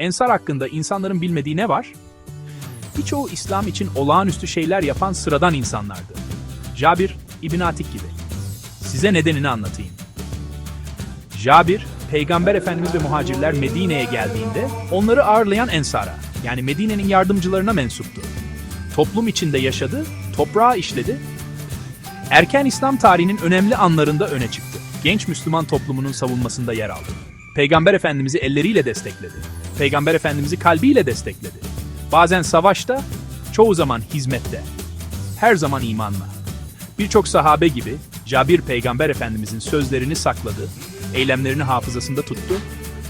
Ensar hakkında insanların bilmediği ne var? Birçoğu İslam için olağanüstü şeyler yapan sıradan insanlardı. Cabir, İbn Atik gibi. Size nedenini anlatayım. Cabir, Peygamber Efendimiz ve muhacirler Medine'ye geldiğinde onları ağırlayan Ensar'a, yani Medine'nin yardımcılarına mensuptu. Toplum içinde yaşadı, toprağı işledi. Erken İslam tarihinin önemli anlarında öne çıktı. Genç Müslüman toplumunun savunmasında yer aldı. Peygamber Efendimiz'i elleriyle destekledi. Peygamber Efendimiz'i kalbiyle destekledi. Bazen savaşta, çoğu zaman hizmette. Her zaman imanla. Birçok sahabe gibi Cabir Peygamber Efendimizin sözlerini sakladı, eylemlerini hafızasında tuttu,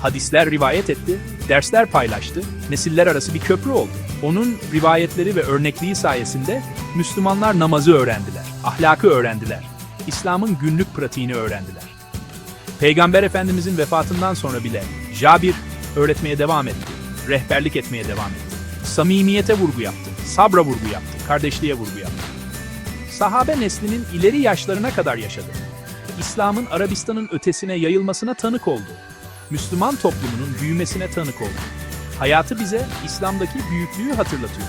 hadisler rivayet etti, dersler paylaştı, nesiller arası bir köprü oldu. Onun rivayetleri ve örnekliği sayesinde Müslümanlar namazı öğrendiler, ahlakı öğrendiler, İslam'ın günlük pratiğini öğrendiler. Peygamber Efendimizin vefatından sonra bile Cabir öğretmeye devam etti, rehberlik etmeye devam etti. Samimiyete vurgu yaptı, sabra vurgu yaptı, kardeşliğe vurgu yaptı. Sahabe neslinin ileri yaşlarına kadar yaşadı. İslam'ın Arabistan'ın ötesine yayılmasına tanık oldu. Müslüman toplumunun büyümesine tanık oldu. Hayatı bize İslam'daki büyüklüğü hatırlatıyor.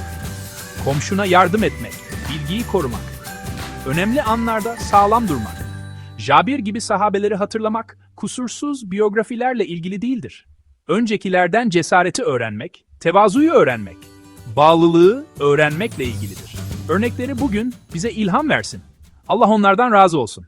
Komşuna yardım etmek, bilgiyi korumak, önemli anlarda sağlam durmak. Jabir gibi sahabeleri hatırlamak, kusursuz biyografilerle ilgili değildir. Öncekilerden cesareti öğrenmek, tevazuyu öğrenmek, bağlılığı öğrenmekle ilgilidir. Örnekleri bugün bize ilham versin. Allah onlardan razı olsun.